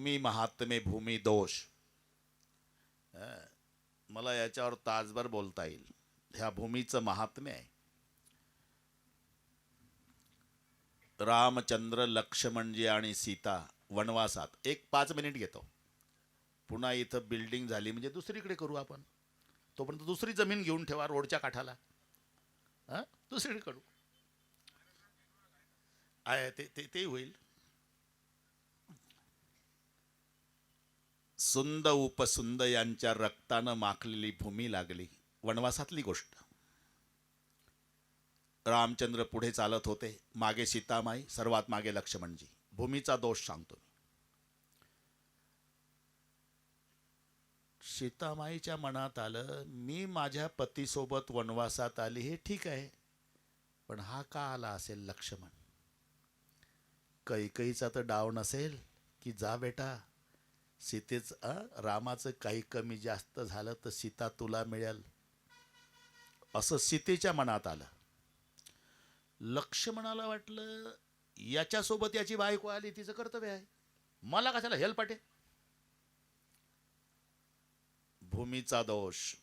भूमी महात्मे भूमी दोष. मला याच्यावर तासभर बोलता येईल. ह्या भूमीचं महात्म्य आहे. रामचंद्र लक्ष्मणजी आणि सीता वनवासात एक पाच मिनिट घेतो. पुन्हा इथं बिल्डिंग झाली म्हणजे दुसरीकडे करू आपण. तोपर्यंत दुसरी जमीन घेऊन ठेवा रोडच्या काठाला. हां दुसरीकडे करू. आहे ते ते होईल. सुंद उपसुंद यांच्या रक्तानं माखलेली भूमी लागली. वनवासातली गोष्ट. रामचंद्र पुढे चालत होते. मागे सीतामाई सर्वात मागे लक्ष्मणजी. भूमीचा दोष सांगतो मी. सीतामाईच्या मनात आलं मी माझ्या पतीसोबत वनवासात आली हे ठीक आहे. पण हा का आला असेल लक्ष्मण? कैकईचा तर डाव नसेल की जा बेटा. सीतेच रामाचं काही कमी जास्त झालं तर सीता तुला मिळेल. असं सीतेच्या मनात आलं. लक्ष्मणाला वाटलं याच्यासोबत याची बायको आली तिचं कर्तव्य आहे. मला कशाला हेल्प पाटे भूमीचा दोष.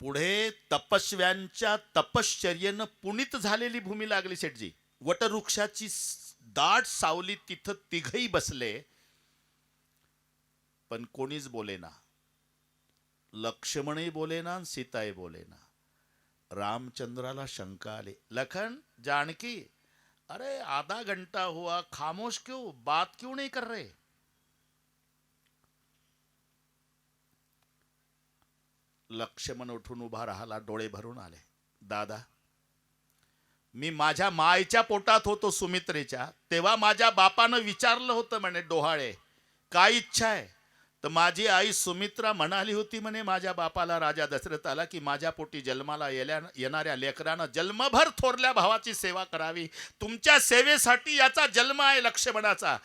पुढे तपस्व्यांच्या तपश्चर्येनं पुनीत झालेली भूमी लागली शेटजी वटवृक्षाची दाट सावली तिथं तिघही बसले पण कोणीच बोलेना. लक्ष्मणही बोलेना आणि सीताही बोलेना. रामचंद्राला शंका आली लखन जानकी अरे आधा घंटा हुआ खामोश क्यों? बात क्यों नहीं कर रहे? लक्ष्मण उठून उभा राहिला डोळे भरून आले दादा मी माझ्या मायच्या पोटात होतो सुमित्रेच्या तेव्हा माझ्या बापानं विचारलं होतं म्हणे डोहाळे काय इच्छा आहे? तर माझी आई सुमित्रा म्हणाली होती म्हणे माझ्या बापाला राजा दशरथाला की माझ्या पोटी जन्माला येल्या येणाऱ्या लेकरानं जन्मभर थोरल्या भावाची सेवा करावी. तुमच्या सेवेसाठी याचा जन्म आहे लक्ष्मणाचा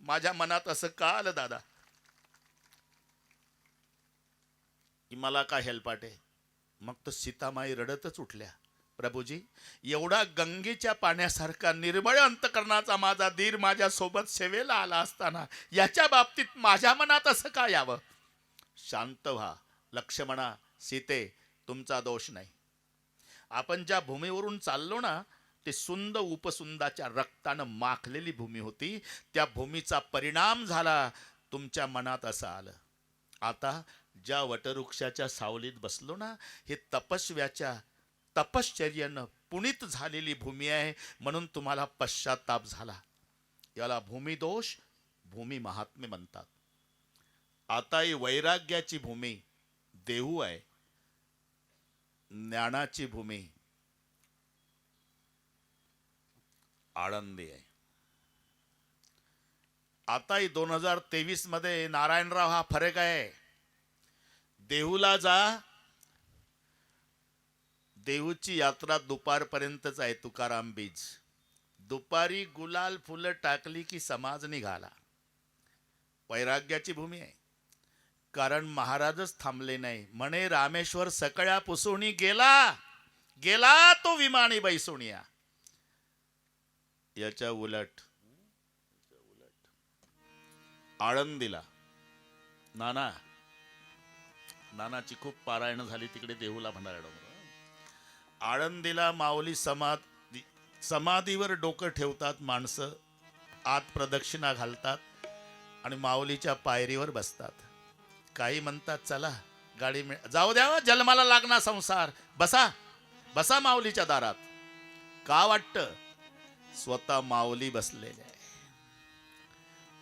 माझ्या मनात असं का आलं दादा? की मला काय हेल्पाटे? मग तर सीतामाई रडतच उठल्या. प्रभूजी एवढा गंगेच्या पाण्यासारखा निर्मळ अंतकरणाचा माझा धीर माझ्यासोबत सेवेला आला असताना याच्या बाबतीत माझ्या मनात असं का यावं? शांत व्हा लक्ष्मणा सीते तुमचा दोष नाही. आपण ज्या भूमीवरून चाललो ना ते सुंद उपसुंदाच्या रक्तानं माखलेली भूमी होती त्या भूमीचा परिणाम झाला तुमच्या मनात असं आलं. आता ज्या वटवृक्षाच्या सावलीत बसलो ना हे तपस्व्याच्या तपश्चर्यानं पुणित झालेली भूमी आहे म्हणून तुम्हाला पश्चाताप झाला. याला भूमिदोष भूमी महात्मे म्हणतात. आता ही वैराग्याची भूमी देहू आहे. ज्ञानाची भूमी आळंदी आहे. आता ही दोन हजार तेवीसमध्ये नारायणराव हा फरक आहे. देहूला जा देहूची यात्रा दुपारपर्यंतच आहे तुकाराम बीज. दुपारी गुलाल फुलं टाकली की समाज निघाला. वैराग्याची भूमी आहे. कारण महाराजच थांबले नाही. म्हणे रामेश्वर सकळ्या पुसुणी गेला. गेला तो विमानी बैसुणिया याच्या उलट. आळंदीला नाना नानाची खूप पारायण झाली तिकडे देहूला भंडारा डोंगर आळंदीला माऊली समाधी समाधीवर डोकं ठेवतात माणसं आत प्रदक्षिणा घालतात आणि माऊलीच्या पायरीवर बसतात. काही म्हणतात चला गाडी मिळ जाऊ द्या जन्माला लागणार संसार. बसा बसा माऊलीच्या दारात. का वाटतं? स्वतः माऊली बसलेले आहे.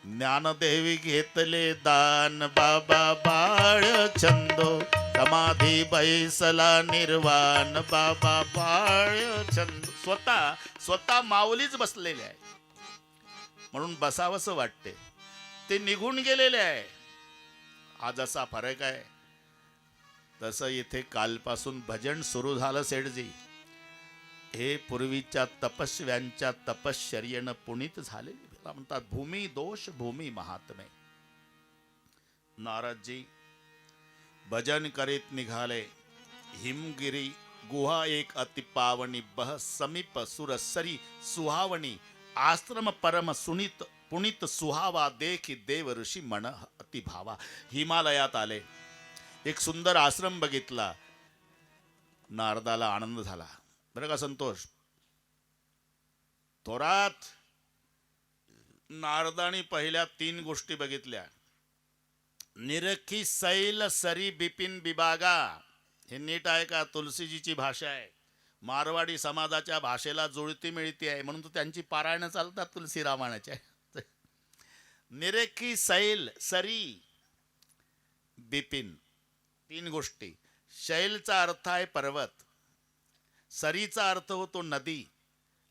ज्ञानदेवी घेतले दान बाबा बाळ छंदो. समाधी बैसला निर्वाण. बाबा बाळ छंद. स्वतः स्वतः माऊलीच बसलेले आहे. म्हणून बसावंसं वाटते ते निघून गेलेले आहे. हा जसा फरक आहे. तसं इथे कालपासून भजन सुरू झालं सेठजी. हे पूर्वीच्या तपस्व्यांच्या तपश्चर्येनं पुणित झालेली. म्हणतात भूमी दोष भूमी महात्मे. नारदजी भजन करीत निघाले. हिमगिरी गुहा एक अति पावनी बह समीप सुरसरी सुहावणी आश्रम परम सुनीत पुनीत सुहावा देखी देव ऋषी मन अति भावा. हिमालयात आले. एक सुंदर आश्रम बघितला. नारदाला आनंद झाला. बरं का संतोष? थोरात नारदाने पहिल्या तीन गोष्टी बघितल्या. निरखी सैल सरी बिपिन बिबागा. हे नीट आहे का? तुलसीजीची भाषा आहे. मारवाडी समाजाच्या भाषेला जुळती मिळती आहे. म्हणून तर त्यांची पारायणं चालतात तुलसी रामायणाच्या. निरेखी सैल सरी बिपिन. तीन गोष्टी. शैलचा अर्थ आहे पर्वत. सरीचा अर्थ होतो नदी.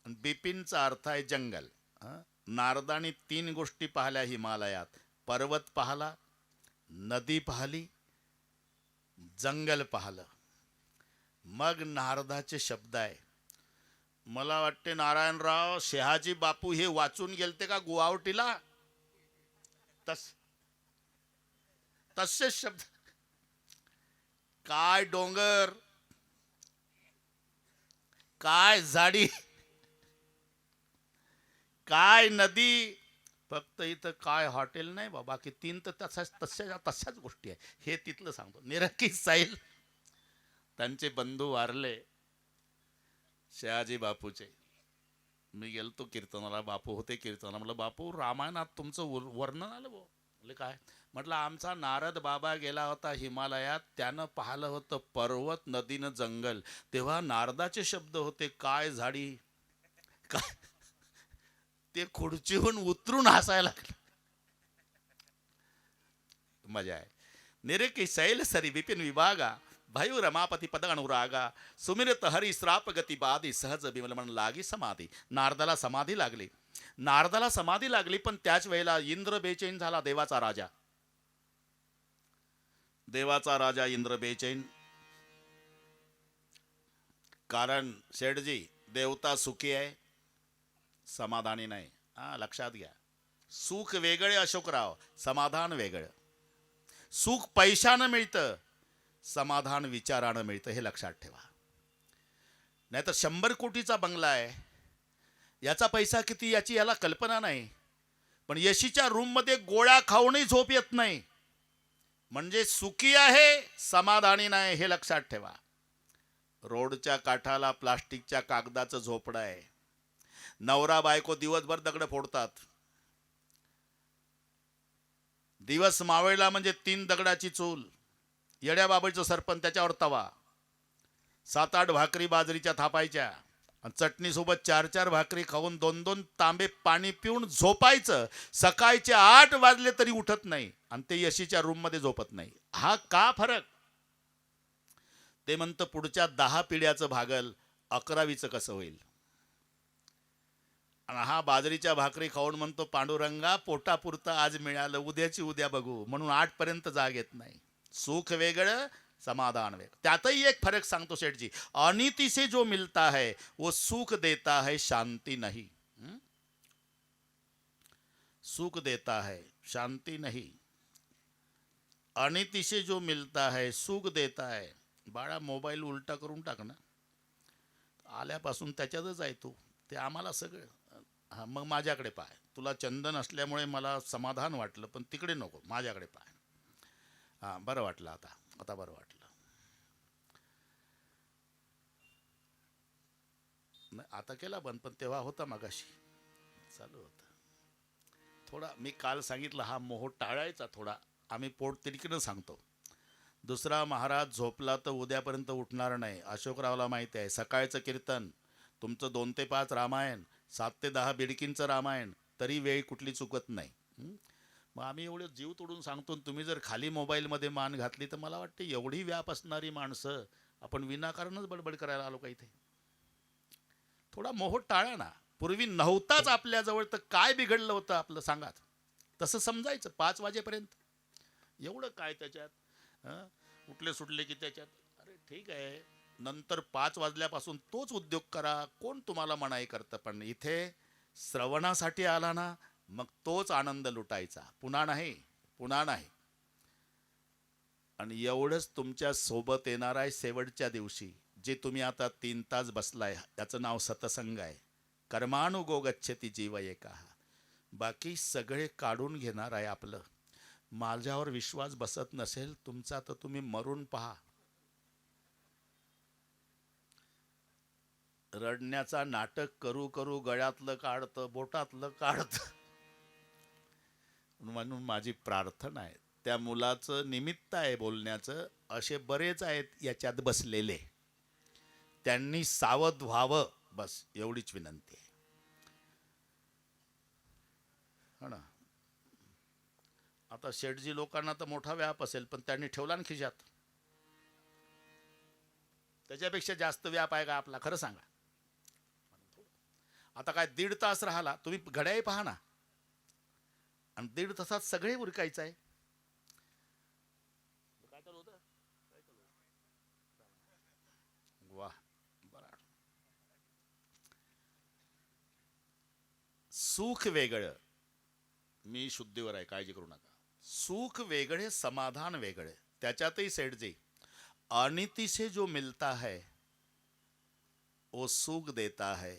आणि बिपिनचा अर्थ आहे जंगल. नारदाने तीन गोष्टी पाहिल्या हिमालयात. पर्वत पाहला नदी पाहली जंगल पाहलं. मग नारदाचे शब्द आहे मला वाटते नारायणराव शहाजी बापू हे वाचून गेलते का गुवाहाटीला? तस तसेच शब्द. काय डोंगर काय झाडी काय नदी फक्त इथं काय हॉटेल नाही बाबा की तीन तर तसाच तशाच तशाच गोष्टी आहे. हे तिथलं सांगतो. निरकी साईल त्यांचे बंधू वारले शहाजी बापूचे. मी गेलतो कीर्तनाला बापू होते कीर्तनाला. म्हटलं बापू रामायणात तुमचं वर्णन आलं भाऊ म्हटलं काय? म्हटलं आमचा नारद बाबा गेला होता हिमालयात. त्यानं पाहिलं होतं पर्वत नदीनं जंगल. तेव्हा नारदाचे शब्द होते काय झाडी? काय ते खुर्चीहून उतरून हसायला लागलं. मजा आहे. निरेकी शैल सरी विपिन विभागा भयु रमापती पद अनुरागा सुमिरत हरी श्राप गती बाधी सहज विमलमन लागी समाधी नारदाला समाधी लागली. नारदाला समाधी लागली पण त्याच वेळेला इंद्र बेचैन झाला देवाचा राजा. देवाचा राजा इंद्र बेचैन. कारण शेठजी देवता सुखी आहे. समाधानी नाही. हा लक्षात घ्या. सुख वेगळे अशोकराव. समाधान वेगळं. सुख पैशानं मिळतं समाधान विचारानं मिळतं हे लक्षात ठेवा. नाहीतर शंभर कोटीचा बंगला आहे. याचा पैसा किती याची याला कल्पना नाही. पण यशीच्या रूममध्ये गोळ्या खाऊनही झोप येत नाही. म्हणजे सुखी आहे समाधानी नाही हे लक्षात ठेवा. रोडच्या काठाला प्लास्टिकच्या कागदाचं झोपडं आहे. नवरा बायको दिवसभर दगड फोडतात. दिवस मावळला म्हणजे तीन दगडाची चूल येड्या बाबळीचं सरपण त्याच्यावर तवा सात आठ भाकरी बाजरीच्या थापायच्या आणि चटणीसोबत चार चार भाकरी खाऊन दोन दोन तांबे पाणी पिऊन झोपायचं. सकाळचे आठ वाजले तरी उठत नाही आणि ते यशीच्या रूममध्ये झोपत नाही. हा का फरक? ते म्हणतं पुढच्या दहा पिढ्याचं भागल अकरावीचं कसं होईल? आणि हा बाजरीच्या भाकरी खाऊन म्हणतो पांडुरंगा पोटापुरतं आज मिळालं उद्याची उद्या बघू. म्हणून आठपर्यंत जाग येत नाही. सुख वेगळं समाधान वेगळं. त्यातही एक फरक सांगतो सेठजी. अनिति से जो मिलता है वो सुख देता है शांती नाही. हम्म? सुख देता है शांती नहीं. अनिति से जो मिलता है सुख देता है. बाळा मोबाईल उलटा करून टाक ना. आल्यापासून त्याच्यातच आहे तो. ते आम्हाला सगळं. हा मग माझ्याकडे पाय. तुला चंदन असल्यामुळे मला समाधान वाटलं पण तिकडे नको माझ्याकडे पाय. हां बरं वाटलं आता आता बरं वाटलं. नाही आता केला बंद पण तेव्हा होता मगाशी. चालू होता. थोडा मी काल सांगितलं हा मोह टाळायचा थोडा आम्ही पोट तिडकीनं सांगतो. दुसरा महाराज झोपला तर उद्यापर्यंत उठणार नाही. अशोकरावला माहिती आहे सकाळचं कीर्तन तुमचं दोन ते पाच रामायण सात ते दहा बेडकींचं रामायण तरी वेळ कुठली चुकत नाही. मग आम्ही एवढं जीव तोडून सांगतो तुम्ही जर खाली मोबाईलमध्ये मान घातली तर मला वाटते एवढी व्याप असणारी माणसं आपण विनाकारणच बडबड करायला आलो का इथे? थोडा मोह टाळा ना. पूर्वी नव्हताच आपल्याजवळ तर काय बिघडलं होतं आपलं सांगात? तसं समजायचं पाच वाजेपर्यंत. एवढं काय त्याच्यात? उठले सुटले की त्याच्यात? अरे ठीक आहे. नंतर पाच वाजल्यापासून तोच उद्योग करा. कोण तुम्हाला मनाई करतं? पण इथे श्रवणासाठी आला ना मग तोच आनंद लुटायचा. पुन्हा नाही पुन्हा नाही. आणि एवढंच तुमच्यासोबत येणार आहे शेवटच्या दिवशी जे तुम्ही आता तीन तास बसलाय. त्याचं नाव सतसंग आहे. कर्मानुगो गच्छती जीव एका. बाकी सगळे काढून घेणार आहे आपलं. माझ्यावर विश्वास बसत नसेल तुमचा तर तुम्ही मरून पहा. रडण्याचा नाटक करू करू गळ्यातलं काढतं बोटातलं काढतं. म्हणून माझी प्रार्थना आहे. त्या मुलाचं निमित्त आहे बोलण्याचं. असे बरेच आहेत याच्यात बसलेले. त्यांनी सावध व्हावं. बस एवढीच विनंती आहे. हो ना. आता शेठजी लोकांना तर मोठा व्याप असेल पण त्यांनी ठेवला ना खिशात त्याच्यापेक्षा जास्त व्याप आहे का आपला? खरं सांगा. आता काय दीड तास राहिला तुम्ही घड्याही पहा ना. आणि दीड तासात सगळे उरकायचं आहे? वा बरा. सुख वेगळं. मी शुद्धीवर आहे काळजी करू नका. सुख वेगळे समाधान वेगळे. त्याच्यातही सेठजी अनिति से जो मिलता है वो सुख देता है.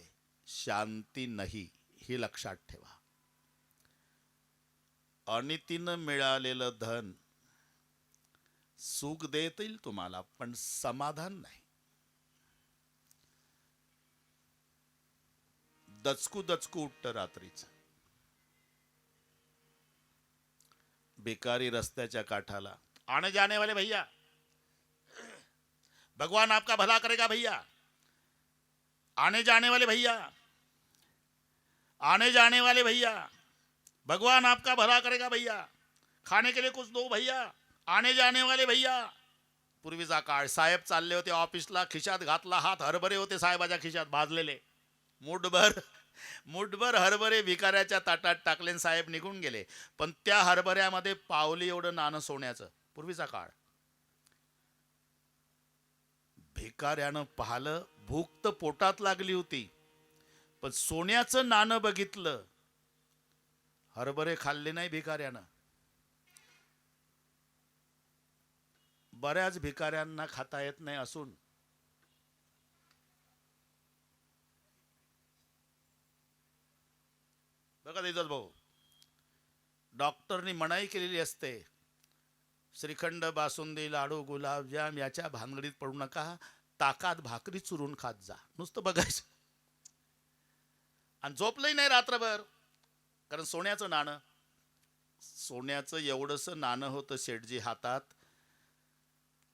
शांती नाही ही लक्षात ठेवा. अनितीनं मिळालेलं धन सुख देतील तुम्हाला पण समाधान नाही. दचकू दचकू उठतं रात्रीच. बेकारी रस्त्याच्या काठाला आने जाने वाले भैया भगवान आपका भला करेगा भैया आने जाने वाले भैया आने जाने वाले भैया भगवान आपका भला करेगा भैया खाने के लिए कुछ दो भैया आने जाने वाले भैया। पूर्वीचा काळ साहेब चालले होते ऑफिसला खिशात घातला हात हरभरे होते साहेबाच्या खिशात भाजलेले. मुठभर मुठभर हरभरे भिकाऱ्याच्या ताटात टाकले साहेब निघून गेले. पण त्या हरभऱ्यामध्ये पावली एवढं नाणं सोन्याचं. पूर्वीचा काळ. भिकाऱ्यानं पाहिलं भूक तर पोटात लागली होती. पण सोन्याचं नाणं बघितलं हरभरे खाल्ले नाही भिकाऱ्यानं. बऱ्याच भिकाऱ्यांना खाता येत नाही असून बघा देतात भाऊ डॉक्टरनी मनाई केलेली असते श्रीखंड बासुंदी लाडू गुलाबजाम याच्या भानगडीत पडू नका ताकात भाकरी चुरून खात जा. नुसतं बघायचं. आणि झोपलंही नाही रात्रभर. कारण सोन्याचं नाणं. सोन्याचं एवढंसं नाणं होतं शेठजी हातात.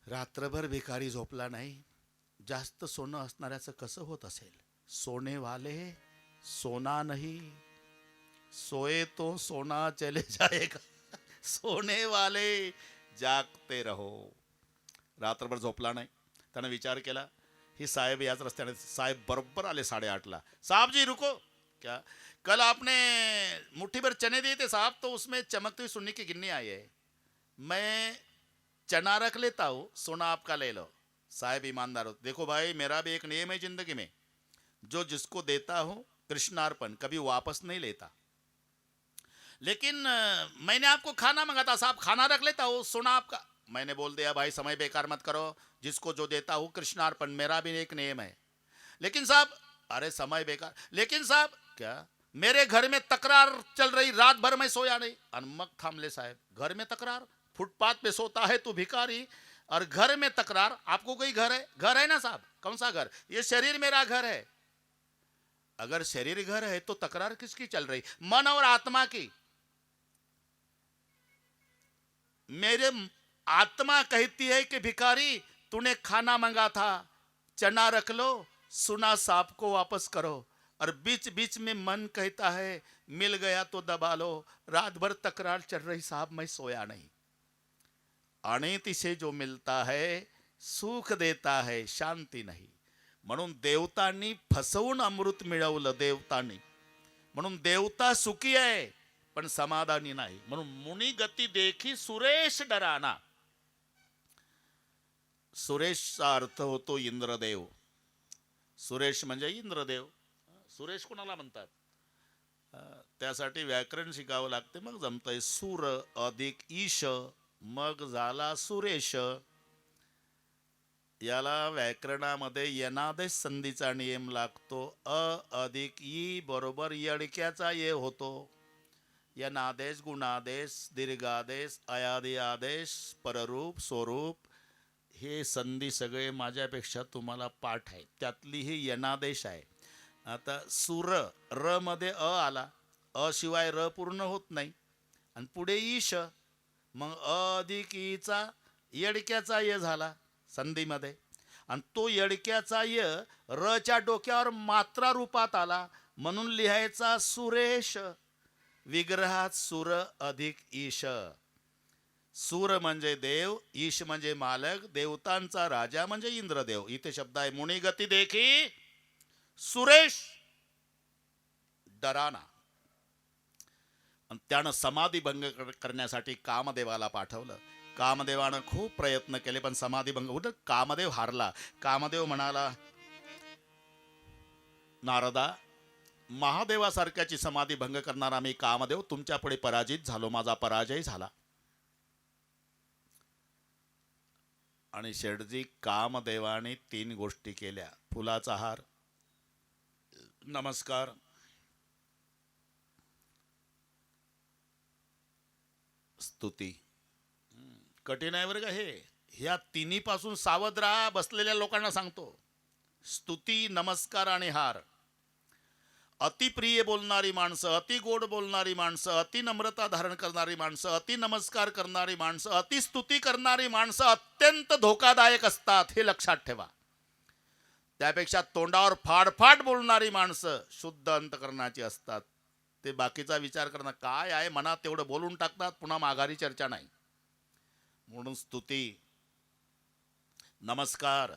रात्रभर भिकारी झोपला नाही. जास्त सोनं असणाऱ्याचं कसं होत असेल? सोनेवाले सोना नाही. सोये तो सोना चले जाएगा सोने वाले जागते रहो. रात्रभर झोपला नाही. त्यानं विचार केला ही साहेब याच रस्त्याने साहेब बरोबर आले साडेआठला. साहेबजी रुको. क्या? कल आपने मुट्ठी भर चने दिए थे साहब तो उसमें चमकती हुई सुन्नी की गिन्नी आई है। मैं चना रख लेता हूँ, सोना आपका ले लो। साहेब ईमानदार हो। देखो भाई, मेरा भी एक नियम है ज़िंदगी में, जो जिसको देता हूँ, कृष्णार्पण, कभी वापस नहीं लेता। लेकिन मैंने आपको खाना मंगा था साहब खाना रख लेता हूँ, सुना आपका। मैंने बोल दिया, भाई समय बेकार मत करो, जिसको जो देता हूँ, कृष्णार्पण, मेरा भी एक नियम है। लेकिन साहब, अरे समय बेकार, लेकिन साहब क्या? मेरे घर में तकरार चल रही, रात भर में सोया नहीं। अनमक थामले साहब, घर में तकरार? फुटपाथ पे सोता है तू भिखारी। और घर में तकरार, आपको कोई घर है? घर है ना साहब? कौन सा घर? ये शरीर मेरा घर है। अगर शरीर घर है तो तकरार किसकी चल रही? मन और आत्मा की। मेरे आत्मा कहती है कि भिखारी, तूने खाना मंगा था, चना रख लो, सुना सांप को वापस करो। और बीच बीच में मन कहता है मिल गया तो दबा लो। रात भर तकरार चल रही साहब मैं सोया नहीं। अणित से जो मिलता है सुख देता है शांती नाही। म्हणून देवतांनी फसवून अमृत मिळवलं देवतांनी। म्हणून देवता सुखी आहे पण समाधानी नाही। म्हणून मुनी गती देखी सुरेश डराना। सुरेशचा अर्थ होतो इंद्रदेव। सुरेश म्हणजे इंद्रदेव। सुरेश कोणाला म्हणतात? त्यासाठी व्याकरण शिकावं लागते. मग जमतंय सूर अधिक ईश मग झाला सुरेश. याला व्याकरणामध्ये यनादेश संधीचा नियम लागतो. अ अधिक ई बरोबर यडक्याचा ये होतो. यनादेश गुणादेश दीर्घादेश अयादी आदेश पररूप स्वरूप हे संधी सगळे माझ्यापेक्षा तुम्हाला पाठ आहे त्यातली ही यनादेश आहे. आता सुर र मध्ये अ आला. अ शिवाय र पूर्ण होत नाही. आणि पुढे ईश मग अ अधिक ईचा येडक्याचा य झाला संधीमध्ये. आणि तो यडक्याचा य रच्या डोक्यावर मात्रा रूपात आला. म्हणून लिहायचा सुरेश. विग्रहात सुर अधिक ईश सूर म्हणजे देव ईश म्हणजे मालक देवतांचा राजा म्हणजे इंद्रदेव. इथे शब्द आहे मुनिगती देखी. सुरेश डराना त्यानं समाधी भंग करण्यासाठी कामदेवाला पाठवलं. कामदेवानं खूप प्रयत्न केले पण समाधी भंग उलट कामदेव हारला. कामदेव म्हणाला नारदा महादेवासारख्याची समाधी भंग करणारा मी कामदेव तुमच्यापुढे पराजित झालो. माझा पराजय झाला. आणि शेटजी कामदेवाने तीन गोष्टी केल्या. फुलाचा हार नमस्कार. स्तुती. कठीण आहे बरं का हे. ह्या तिन्ही पासून सावध राहा बसलेल्या लोकांना सांगतो. स्तुती नमस्कार आणि हार. अतिप्रिय बोलणारी माणसं अति गोड बोलणारी माणसं अति नम्रता धारण करणारी माणसं अति नमस्कार करणारी माणसं अति स्तुती करणारी माणसं अत्यंत धोकादायक असतात हे लक्षात ठेवा. त्यापेक्षा तोंडावर फाडफाड बोलणारी माणसं शुद्ध अंतकरणाची असतात. ते बाकीचा विचार करणं काय आहे? मनात तेवढं बोलून टाकतात पुन्हा माघारी चर्चा नाही. म्हणून स्तुती. नमस्कार.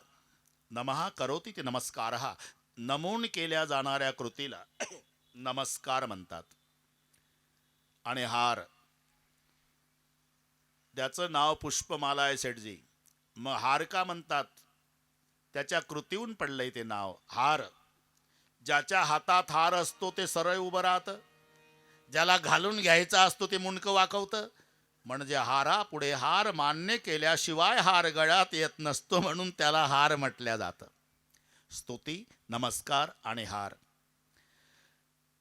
नमहा करोती ते नमस्कार. हा नमून केल्या जाणाऱ्या कृतीला नमस्कार म्हणतात. आणि हार. त्याचं नाव पुष्पमाला आहे सेठजी. मग हार का म्हणतात? त्याच्या कृतीहून पडलंय ते नाव हार. ज्याच्या हातात हार असतो ते सरळ उभं राहतं. ज्याला घालून घ्यायचा असतो ते मुंडकं वाकवतं. म्हणजे हारा पुढे हार मान्य केल्याशिवाय हार गळ्यात येत नसतो म्हणून त्याला हार म्हटल्या जातं. स्तुती नमस्कार आणि हार.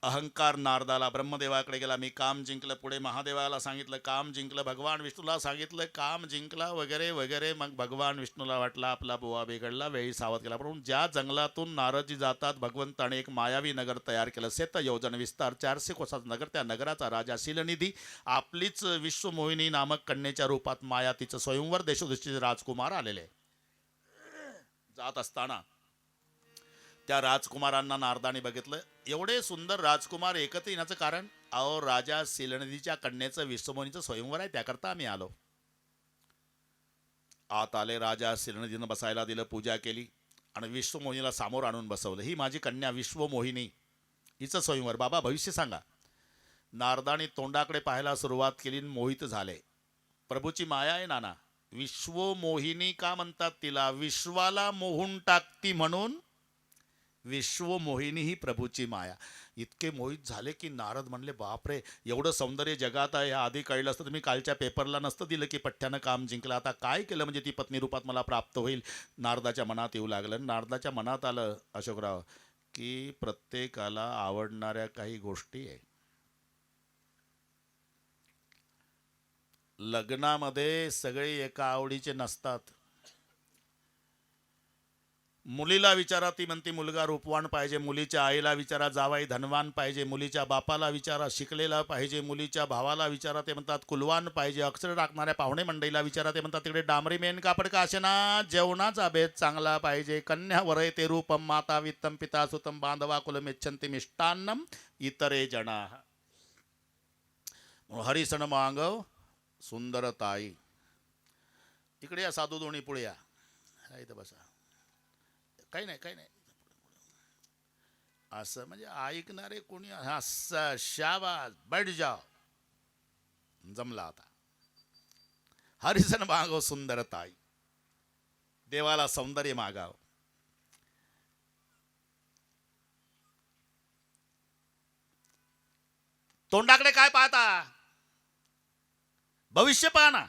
अहंकार नारदाला ब्रह्मदेवाकडे गेला. मी काम जिंकलं पुढे. महादेवाला सांगितलं काम जिंकलं. भगवान विष्णूला सांगितलं काम जिंकला वगैरे वगैरे. मग भगवान विष्णूला वाटला आपला बुवा बिघडला वेळी सावध केला म्हणून ज्या जंगलातून नारदजी जातात भगवंताने एक मायावी नगर तयार केलं. सेत योजन विस्तार चारशे कोसाचं नगर. त्या नगराचा राजा शिलनिधी आपलीच विश्वमोहिनी नामक कन्येच्या रूपात माया तिचं स्वयंवर देशोदृष्टीचे राजकुमार आलेले. जात असताना त्या राजकुमारांना नारदाने बघितलं. एवढे सुंदर राजकुमार एकत्र येण्याचं कारण अहो राजा सिलनदीच्या कन्येचं विश्वमोनीचं स्वयंवर आहे त्याकरता आम्ही आलो. आत आले राजा सिलनदीनं बसायला दिलं पूजा केली आणि विश्वमोहिनीला सामोर आणून बसवलं. ही माझी कन्या विश्वमोहिनी हिचं स्वयंवर. बाबा भविष्य सांगा. नारदाने तोंडाकडे पाहायला सुरुवात केली मोहित झाले. प्रभूची माया आहे नाना. विश्वमोहिनी का म्हणतात तिला? विश्वाला मोहून टाकती म्हणून विश्वमोहिनी ही प्रभूची माया. इतके मोहित झाले की नारद म्हणले बापरे एवढं सौंदर्य जगात आहे या आधी कळलं असतं तर मी कालच्या पेपरला नसतं दिलं की पठ्ठ्यानं काम जिंकलं. आता काय केलं म्हणजे ती पत्नी रूपात मला प्राप्त होईल? नारदाच्या मनात येऊ लागलं. नारदाच्या मनात आलं अशोकराव की प्रत्येकाला आवडणाऱ्या काही गोष्टी आहे. लग्नामध्ये सगळे एका आवडीचे नसतात. मुलीला विचारा ती म्हणते मुलगा रूपवान पाहिजे मुलीच्या आईला विचारा जावाई धनवान पाहिजे मुलीच्या बापाला विचारा शिकलेला पाहिजे मुलीच्या भावाला विचारा ते म्हणतात. कुलवान पाहिजे अक्षर टाकणाऱ्या पाहुणे मंडईला विचारा ते म्हणतात. तिकडे डांबरी मेन कापड का असे ना जेवणाचा भेद चांगला पाहिजे कन्या वरय ते रूपम माता वित्तम पिता सुतम बांधवा कुलम इच्छन्ति मिष्टान्नम इतरे जना. हरिसण मांगव सुंदर ताई. इकडे या साधू दोन्ही पुळ्या या. इथं बसा. काही नाही काही नाही. असं म्हणजे ऐकणारे कोणी हा शाबा बैठ जाओ. जमला आता. हरिजन मागव सुंदर ताई. देवाला सौंदर्य मागाव. तोंडाकडे काय पाहता? भविष्य पाहा ना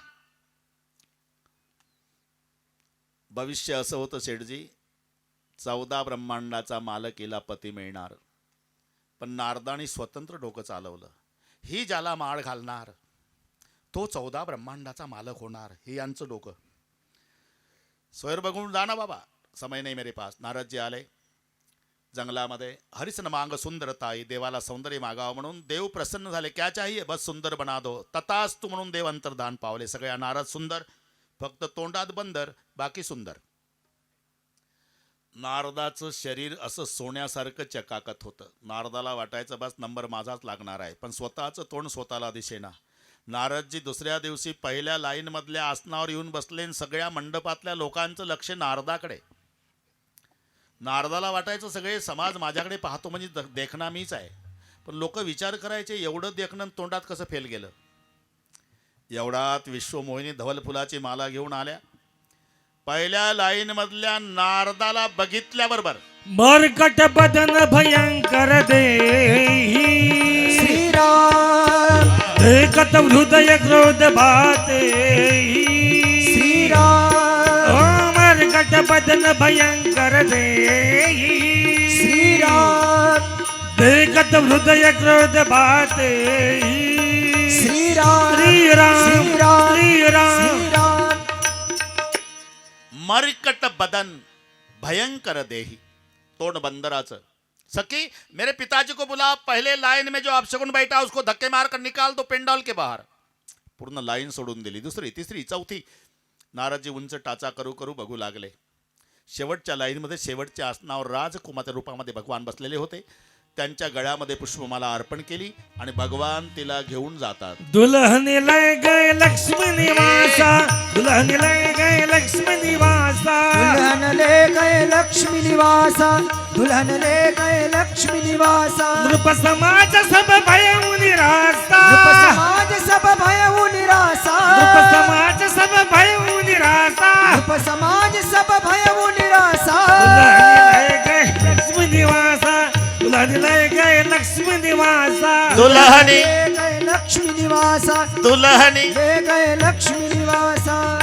भविष्य असं होतं शेठजी चौदा ब्रह्मांडाचा मालकीला पती मिळणार. पण नारदानी स्वतंत्र डोकं चालवलं. ही ज्याला माळ घालणार तो चौदा ब्रह्मांडाचा मालक होणार हे यांचं डोकं. स्वैर बघून जा ना बाबा समय नाही मेरे पास. नारदजी आले. जंगलामध्ये हरिसन मांग सुंदरताई देवाला सौंदर्य मागावं म्हणून देव प्रसन्न झाले. क्या चाहिए बस सुंदर बना दो. तथास्तु म्हणून देव अंतर्धान पावले. सगळ्या नारद सुंदर फक्त तोंडात बंदर बाकी सुंदर. नारदाचं शरीर असं सोन्यासारखं चकाकत होतं. नारदाला वाटायचं बस नंबर माझाच लागणार आहे. पण स्वतःचं तोंड स्वतःला दिसेना. नारदजी दुसऱ्या दिवशी पहिल्या लाईनमधल्या आसनावर येऊन बसले आणि सगळ्या मंडपातल्या लोकांचं लक्ष नारदाकडे. नारदाला वाटायचं सगळे समाज माझ्याकडे पाहतो म्हणजे द- देखणा मीच आहे. पण लोक विचार करायचे एवढं देखणं तोंडात कसं फेल गेलं? एवढात विश्वमोहिनी धवल फुलाची माला घेऊन आल्या. पहिल्या लाईन मधल्या नारदाला बघितल्याबरोबर. मरकट बदन भयंकर देही. श्रीराम. एकत हृदय क्रोध भाते श्रीराम. मरकट बदन भयंकर देही. श्रीराम. एकत हृदय क्रोध भाते श्रीराम श्रीराम. श्रीराम. मरकट बदन भयंकर देही। तोड़ बंदराचं। सखी मेरे पिताजी को बुला पहले लाइन में जो अपशगुन बैठा उसको धक्के मार कर निकाल दो पेंडॉल के बाहर। पूर्ण लाईन सोडून दिली। दुसरी तिसरी चौथी। नारदजी उंच टाचा करू करू बघू लागले। शेवटच्या लाईनमध्ये शेवटच्या आसनावर राजकुमाच्या रूपामध्ये भगवान बसलेले होते। त्यांच्या गळ्यामध्ये पुष्पमाला अर्पण केली आणि भगवान तिला घेऊन जातात. दुल्हन लय गए लक्ष्मी निवासा दुल्हन लय गए लक्ष्मी निवासा. दुल्हन ले गए लक्ष्मी निवासा दुल्हन ले गए लक्ष्मी निवासा. नृप समाज सब भय निरासा. नृप समाज सब भय निरासा. नृप समाज सब भय निरासा. नृप समाज सब भय निरासा. दुल्हन लय गए लक्ष्मी निवासा दुल्हन लय गए लक्ष्मी निवासा. दुल्हनी. गए लक्ष्मी निवासा. दुल्हनी. ले गए लक्ष्मी निवासा.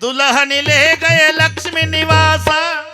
दुल्हनी ले गए लक्ष्मी निवासा.